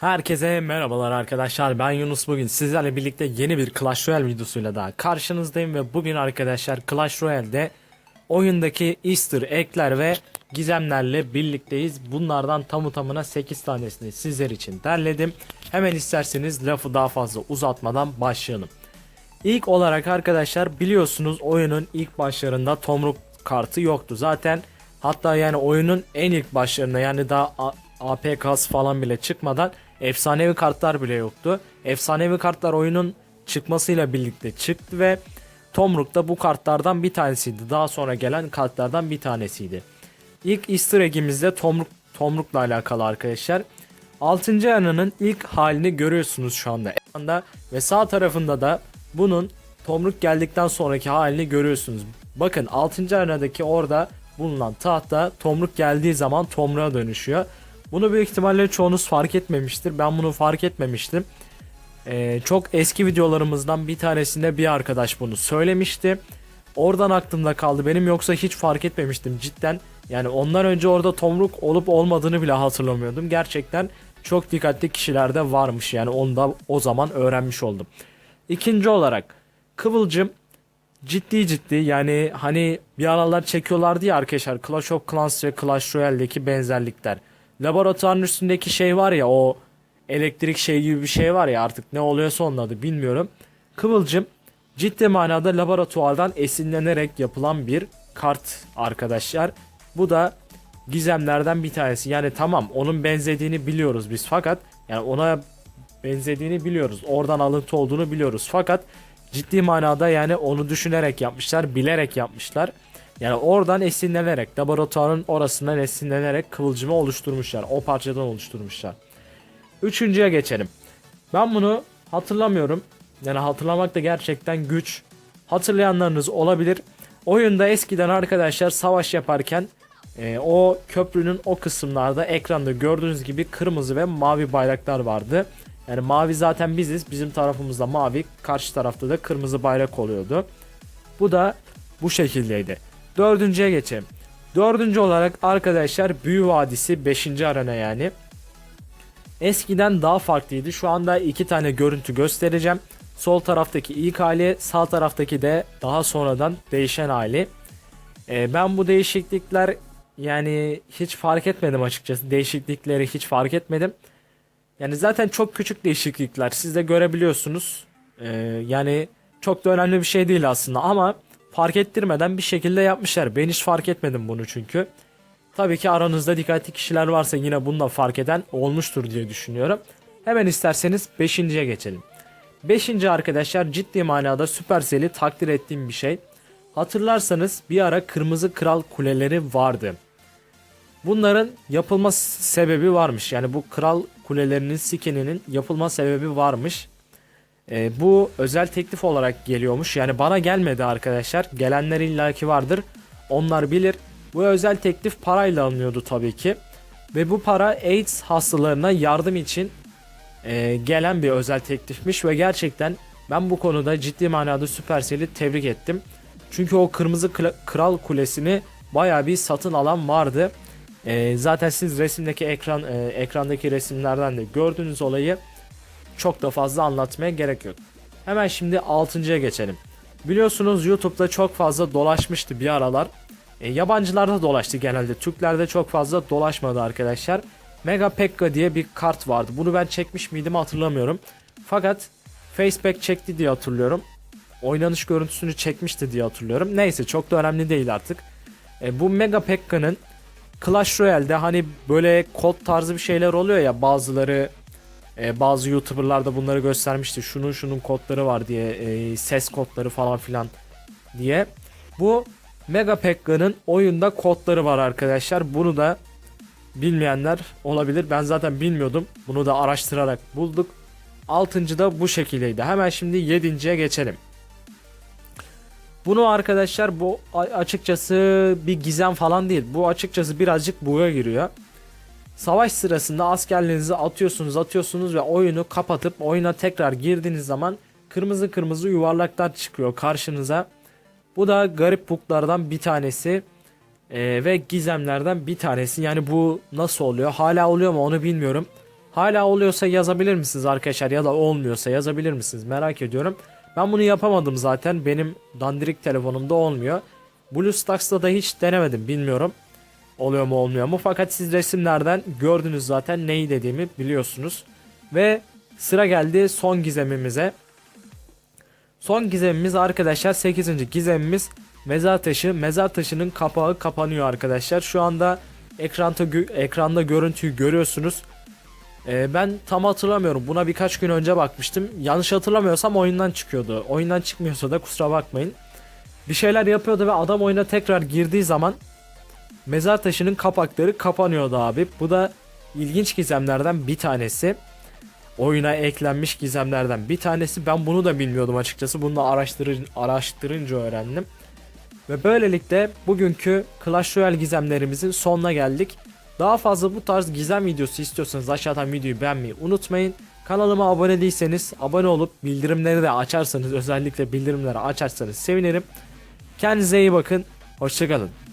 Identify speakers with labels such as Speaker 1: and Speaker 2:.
Speaker 1: Herkese merhabalar arkadaşlar ben Yunus bugün sizlerle birlikte yeni bir Clash Royale videosuyla daha karşınızdayım ve bugün arkadaşlar Clash Royale'de oyundaki easter egg'ler ve gizemlerle birlikteyiz. Bunlardan tamı tamına 8 tanesini sizler için derledim. Hemen isterseniz lafı daha fazla uzatmadan başlayalım. İlk olarak arkadaşlar biliyorsunuz oyunun ilk başlarında tomruk kartı yoktu. Zaten hatta yani oyunun en ilk başlarında yani daha APK'sı falan bile çıkmadan efsanevi kartlar bile yoktu. Efsanevi kartlar oyunun çıkmasıyla birlikte çıktı ve Tomruk da bu kartlardan bir tanesiydi. Daha sonra gelen kartlardan bir tanesiydi. İlk easter egg'imizde Tomruk, Tomruk'la alakalı arkadaşlar. 6. aranın ilk halini görüyorsunuz şu anda ekranda ve sağ tarafında da bunun Tomruk geldikten sonraki halini görüyorsunuz. Bakın 6. arenadaki orada bulunan tahta Tomruk geldiği zaman Tomruk'a dönüşüyor. Bunu büyük ihtimalle çoğunuz fark etmemiştir. Ben bunu fark etmemiştim. Ee, çok eski videolarımızdan bir tanesinde bir arkadaş bunu söylemişti. Oradan aklımda kaldı benim yoksa hiç fark etmemiştim cidden. Yani ondan önce orada tomruk olup olmadığını bile hatırlamıyordum. Gerçekten çok dikkatli kişilerde varmış yani onu da o zaman öğrenmiş oldum. İkinci olarak Kıvılcım ciddi ciddi yani hani bir aralar çekiyorlardı ya arkadaşlar Clash of Clans ve Clash Royale'deki benzerlikler. Laboratuvarın üstündeki şey var ya o elektrik şey gibi bir şey var ya artık ne oluyorsa onun adı bilmiyorum. Kıvılcım ciddi manada laboratuvardan esinlenerek yapılan bir kart arkadaşlar. Bu da gizemlerden bir tanesi. Yani tamam onun benzediğini biliyoruz biz fakat yani ona benzediğini biliyoruz. Oradan alıntı olduğunu biliyoruz. Fakat ciddi manada yani onu düşünerek yapmışlar, bilerek yapmışlar. Yani oradan esinlenerek, laboratuvarın orasından esinlenerek kıvılcımı oluşturmuşlar. O parçadan oluşturmuşlar. Üçüncüye geçelim. Ben bunu hatırlamıyorum. Yani hatırlamak da gerçekten güç. Hatırlayanlarınız olabilir. Oyunda eskiden arkadaşlar savaş yaparken e, o köprünün o kısımlarda ekranda gördüğünüz gibi kırmızı ve mavi bayraklar vardı. Yani mavi zaten biziz. Bizim tarafımızda mavi, karşı tarafta da kırmızı bayrak oluyordu. Bu da bu şekildeydi. Dördüncüye geçelim. Dördüncü olarak arkadaşlar Büyü Vadisi 5. arena yani. Eskiden daha farklıydı. Şu anda iki tane görüntü göstereceğim. Sol taraftaki ilk hali, sağ taraftaki de daha sonradan değişen hali. Ee, ben bu değişiklikler yani hiç fark etmedim açıkçası. Değişiklikleri hiç fark etmedim. Yani zaten çok küçük değişiklikler. Siz de görebiliyorsunuz. Ee, yani çok da önemli bir şey değil aslında ama fark ettirmeden bir şekilde yapmışlar. Ben hiç fark etmedim bunu çünkü. Tabii ki aranızda dikkatli kişiler varsa yine bunu da fark eden olmuştur diye düşünüyorum. Hemen isterseniz 5.ye geçelim. 5. arkadaşlar ciddi manada Supercell'i takdir ettiğim bir şey. Hatırlarsanız bir ara Kırmızı Kral kuleleri vardı. Bunların yapılma sebebi varmış. Yani bu kral kulelerinin skininin yapılma sebebi varmış. Ee, bu özel teklif olarak geliyormuş. Yani bana gelmedi arkadaşlar. Gelenler illaki vardır. Onlar bilir. Bu özel teklif parayla alınıyordu tabii ki. Ve bu para AIDS hastalarına yardım için e, gelen bir özel teklifmiş ve gerçekten ben bu konuda ciddi manada Supercell'i tebrik ettim. Çünkü o kırmızı kral kulesini baya bir satın alan vardı. E, zaten siz resimdeki ekran e, ekrandaki resimlerden de gördüğünüz olayı çok da fazla anlatmaya gerek yok. Hemen şimdi 6.ya geçelim. Biliyorsunuz YouTube'da çok fazla dolaşmıştı bir aralar. E, yabancılarda dolaştı genelde. Türklerde çok fazla dolaşmadı arkadaşlar. Mega Pekka diye bir kart vardı. Bunu ben çekmiş miydim hatırlamıyorum. Fakat Facepack çekti diye hatırlıyorum. Oynanış görüntüsünü çekmişti diye hatırlıyorum. Neyse çok da önemli değil artık. E, bu Mega Pekka'nın Clash Royale'de hani böyle kod tarzı bir şeyler oluyor ya bazıları e, bazı YouTuber'lar da bunları göstermişti. Şunun şunun kodları var diye e, ses kodları falan filan diye. Bu Mega Pekka'nın oyunda kodları var arkadaşlar. Bunu da bilmeyenler olabilir. Ben zaten bilmiyordum. Bunu da araştırarak bulduk. Altıncı da bu şekildeydi. Hemen şimdi yedinciye geçelim. Bunu arkadaşlar bu açıkçası bir gizem falan değil. Bu açıkçası birazcık buga giriyor. Savaş sırasında askerlerinizi atıyorsunuz atıyorsunuz ve oyunu kapatıp oyuna tekrar girdiğiniz zaman kırmızı kırmızı yuvarlaklar çıkıyor karşınıza. Bu da garip buglardan bir tanesi Ee, ve gizemlerden bir tanesi. Yani bu nasıl oluyor? Hala oluyor mu onu bilmiyorum. Hala oluyorsa yazabilir misiniz arkadaşlar ya da olmuyorsa yazabilir misiniz merak ediyorum. Ben bunu yapamadım zaten benim dandirik telefonumda olmuyor. BlueStacks'ta da hiç denemedim bilmiyorum. Oluyor mu olmuyor mu fakat siz resimlerden gördünüz zaten neyi dediğimi biliyorsunuz. Ve sıra geldi son gizemimize. Son gizemimiz arkadaşlar 8. gizemimiz mezar taşı. Mezar taşının kapağı kapanıyor arkadaşlar. Şu anda ekranda ekranda görüntüyü görüyorsunuz. Ee, ben tam hatırlamıyorum. Buna birkaç gün önce bakmıştım. Yanlış hatırlamıyorsam oyundan çıkıyordu. Oyundan çıkmıyorsa da kusura bakmayın. Bir şeyler yapıyordu ve adam oyuna tekrar girdiği zaman mezar taşının kapakları kapanıyordu abi. Bu da ilginç gizemlerden bir tanesi. Oyuna eklenmiş gizemlerden bir tanesi. Ben bunu da bilmiyordum açıkçası. Bunu da araştırın, araştırınca öğrendim. Ve böylelikle bugünkü Clash Royale gizemlerimizin sonuna geldik. Daha fazla bu tarz gizem videosu istiyorsanız aşağıdan videoyu beğenmeyi unutmayın. Kanalıma abone değilseniz abone olup bildirimleri de açarsanız özellikle bildirimleri açarsanız sevinirim. Kendinize iyi bakın. Hoşçakalın.